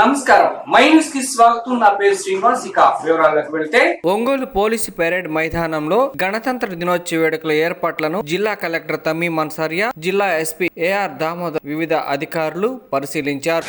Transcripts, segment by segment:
నమస్కారం. మై న్యూస్కి స్వాగతం. నా పేరు శ్రీనివాస్. ఇక వివరాలకు వెళ్తే ఒంగోలు పోలీసు పెరేడ్ మైదానంలో గణతంత్ర దినోత్సవ వేడుకల ఏర్పాట్లను జిల్లా కలెక్టర్ తమ్మి మన్సారియా జిల్లా ఎస్పీ ఏఆర్ దామోదర్ వివిధ అధికారులు పరిశీలించారు.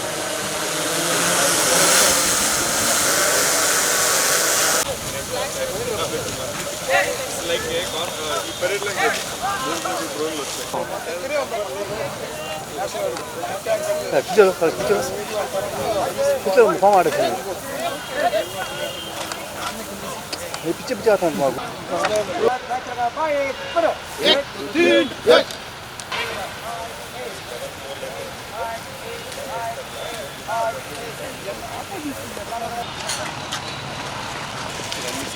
పిచ్చలు పిచ్చలు పిచ్చలు ముఖం ఆడేసాను Ne biçim bir atan var bu?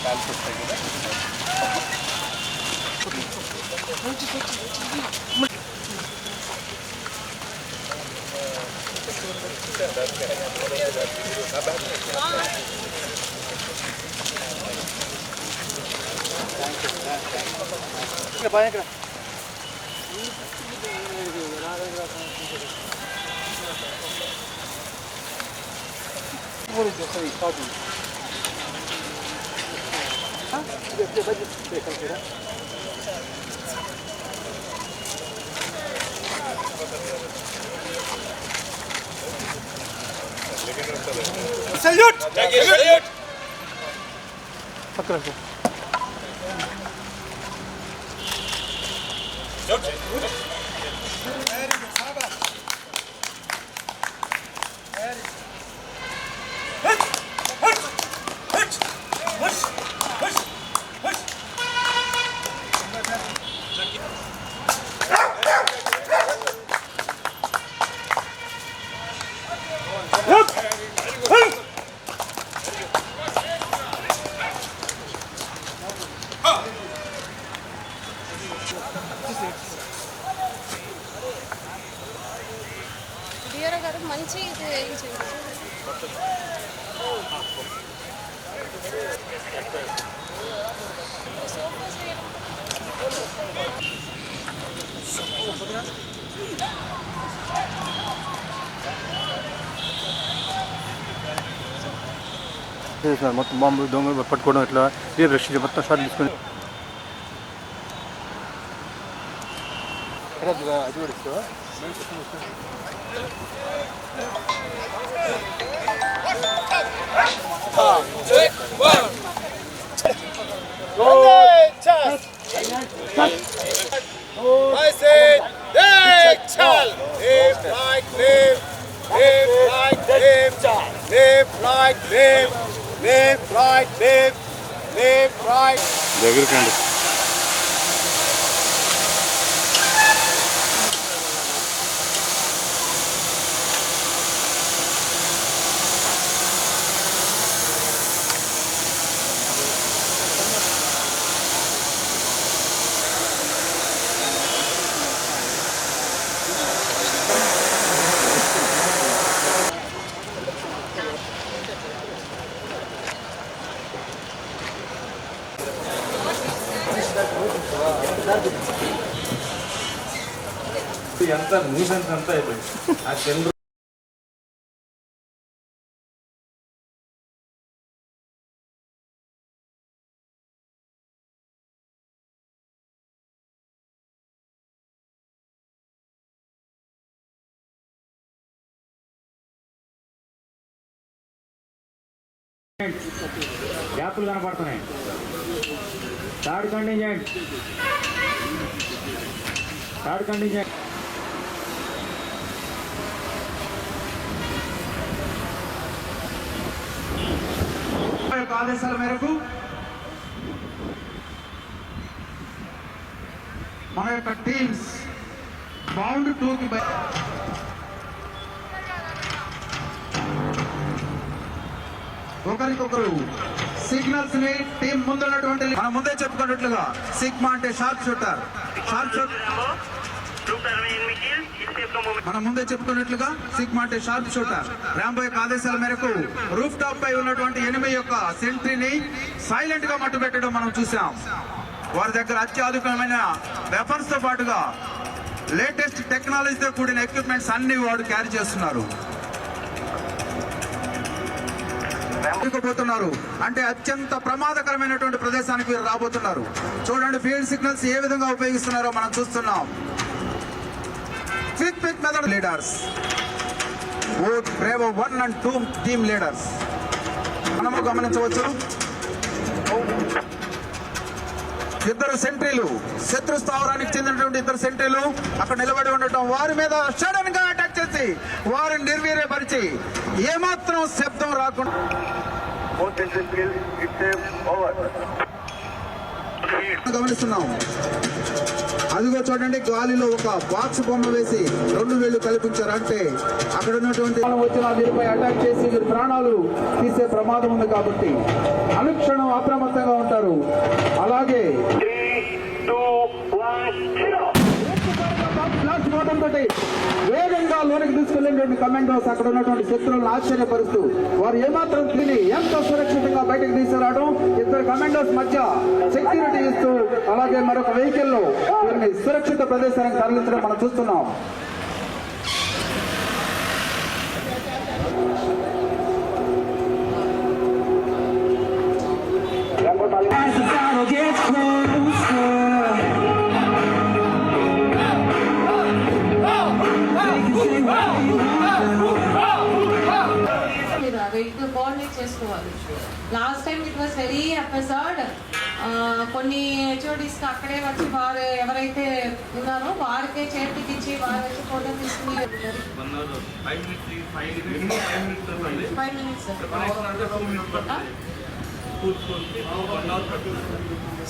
Ben banyak lah. What is your favorite hobby? Huh? You have to budget. Салют! Салют! Покрасил. Салют! చేస్తున్నారు మొత్తం బాంబులు దొంగలు పట్టుకోవడం ఇట్లా ఏ రష్ మొత్తం షాట్ తీసుకొని అది కూడా ఇస్తావా I Live like live, live like live, live like. దగ్గరికి ఎంత న్యూసెన్స్ అంతా అయిపోయింది. ఆ చంద్ర గ్యాపులు కనపడుతున్నాయి. థర్డ్ కండిజెంట్ థర్డ్ కండిజెంట్ యొక్క ఆదేశాల మేరకు మన యొక్క టీమ్స్ బౌండ్ టూకి బయ ఒకరికొకరు సిగ్నల్స్ని టీం ముందున్నటువంటి మనం ముందే చెప్పుకున్నట్లుగా సిగ్మా అంటే షార్ప్ షూటర్ షార్ప్ షూటర్ మనం ముందే చెప్పుకున్నట్లుగా సిగ్మా షార్ప్ షూటర్. రాంబో ఆదేశాల మేరకు రూఫ్ టాప్ పై ఉన్నటువంటి ఎనిమిది యొక్క సెంట్రీని సైలెంట్గా మట్టు పెట్టడం మనం చూసాం వారి దగ్గర అత్యాధునికమైన వెపన్స్తో పాటుగా లేటెస్ట్ టెక్నాలజీతో కూడిన ఎక్విప్మెంట్స్ అన్ని వాడు క్యారీ చేస్తున్నారు. పోతున్నారు అంటే అత్యంత ప్రమాదకరమైనటువంటి ప్రదేశానికి వీరు రాబోతున్నారు. చూడండి ఫీల్డ్ సిగ్నల్స్ ఏ విధంగా ఉపయోగిస్తున్నారో మనం చూస్తున్నాం. Quick quick method leaders vote brave one and two team leaders మనము గమనించవచ్చు. ఇద్దరు సెంట్రీలు శత్రు స్థావరానికి చెందినటువంటి ఇద్దరు సెంట్రీలు అక్కడ నిలబడి ఉండటం వారి మీద సడన్గా అటాక్ చేసి వారిని నిర్వీర్యపరిచి ఏమాత్రం శబ్దం రాకుండా గమనిస్తున్నాం. అదిగో చూడండి గాలిలో ఒక బాక్స్ బొమ్మ వేసి రెండు వేళ్ళు కల్పించారు అంటే అక్కడ ఉన్నటువంటి వచ్చిన వీరిపై అటాక్ చేసి వీరి ప్రాణాలు తీసే ప్రమాదం ఉంది కాబట్టి అనుక్షణం అప్రమత్తంగా ఉంటారు. అలాగే తోటి. వేగంగా కమాండోస్ అక్కడ ఉన్నటువంటి శత్రువులను ఆశ్చర్యపరుస్తూ వారు ఏమాత్రం తిని ఎంతో సురక్షితంగా బయటకు తీసుకురావడం ఇద్దరు కమాండోస్ మధ్య సెక్యూరిటీ ఇస్తూ అలాగే మరొక వెహికల్లో వీరిని సురక్షిత ప్రదేశానికి తరలించడం మనం చూస్తున్నాం. చేసుకోవాలి. Last time it was very episode కొన్ని హెచ్ఓడిస్ అక్కడే వచ్చి వారు ఎవరైతే ఉన్నారో వారికే చేతికి ఇచ్చి వారు వచ్చి ఫోటో తీసుకుని ఫైవ్ మినిట్స్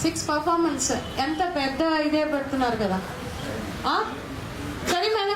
సిక్స్ పర్ఫార్మెన్స్ ఎంత పెద్ద ఇదే పెడుతున్నారు కదా? సరే మేడం